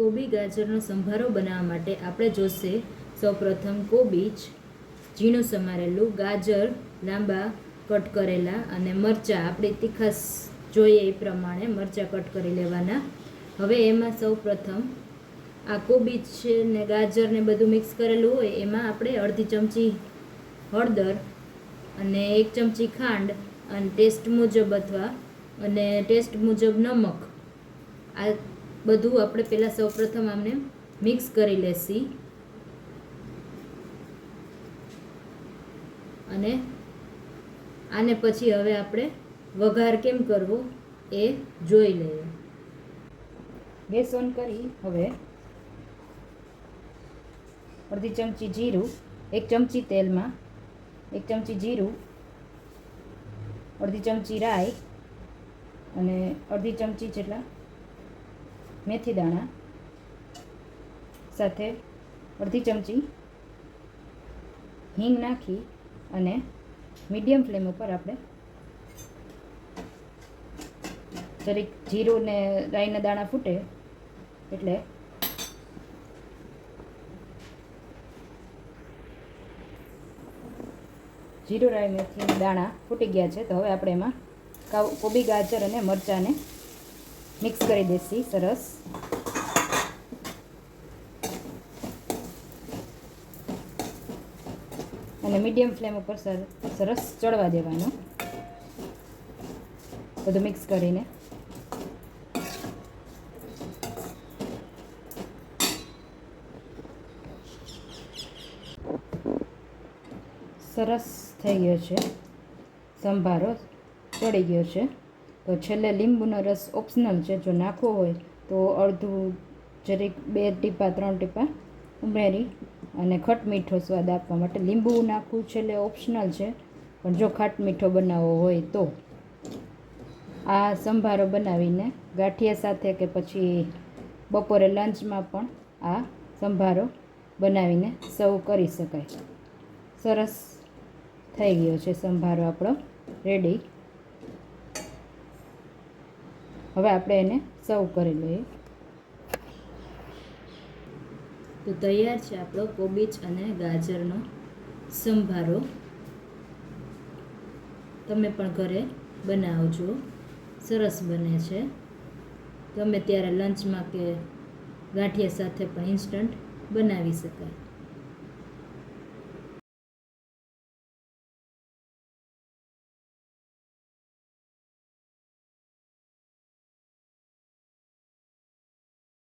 કોબી ગાજરનો સંભારો બનાવવા માટે આપણે જોશે સૌપ્રથમ કોબીજ ઝીણું સમારેલું ગાજર, લાંબા કટ કરેલા અને મરચાં. આપણે તીખાસ જોઈએ એ પ્રમાણે મરચાં કટ કરી લેવાના. હવે એમાં સૌપ્રથમ આ કોબીજ ને ગાજર ને બધું મિક્સ કરેલું હોય એમાં આપણે અડધી ચમચી હળદર અને એક ચમચી ખાંડ અને ટેસ્ટ મુજબ અથવા અને ટેસ્ટ મુજબ નમક. આ બધું આપણે પહેલાં સૌપ્રથમ આમને મિક્સ કરી લેશી. અને આને પછી હવે આપણે વઘાર કેમ કરવો એ જોઈ લઈએ. ગેસ ઓન કરી હવે અડધી ચમચી જીરું, એક ચમચી તેલમાં, એક ચમચી જીરું, અડધી ચમચી રાઈ અને અડધી ચમચી જેટલા મેથી દાણા સાથે અડધી ચમચી હિંગ નાખી અને મીડિયમ ફ્લેમ ઉપર આપણે જરીક જીરું ને રાઈના દાણા ફૂટે એટલે જીરું, રાઈ મેથીના દાણા ફૂટી ગયા છે. તો હવે આપણે એમાં કોબી, ગાજર અને મરચાંને મિક્સ કરી દેસી સરસ. અને મીડિયમ ફ્લેમ ઉપર સરસ ચડવા દેવાનું. બધું મિક્સ કરીને. સરસ થઈ ગયો છે. સંભારો ચડી ગયો છે. તો છેલ્લે લીંબુનો રસ ઓપ્શનલ છે, જો નાખવો હોય તો અડધું જરીક બે ટીપા, ત્રણ ટીપા ઉમેરી અને ખટ મીઠો સ્વાદ આપવા માટે લીંબુ નાખવું છેલ્લે ઓપ્શનલ છે. પણ જો ખાટ મીઠો બનાવવો હોય તો. આ સંભારો બનાવીને ગાંઠિયા સાથે કે પછી બપોરે લંચમાં પણ આ સંભારો બનાવીને સર્વ કરી શકાય. સરસ થઈ ગયો છે સંભારો આપણો. રેડી હવે આપણે એને સર્વ કરી લઈએ. તો તૈયાર છે આપણો કોબીજ અને ગાજરનો સંભારો. તમે પણ ઘરે બનાવજો. સરસ બને છે. ગમે ત્યારે લંચમાં કે ગાંઠિયા સાથે પણ ઇન્સ્ટન્ટ બનાવી શકાય.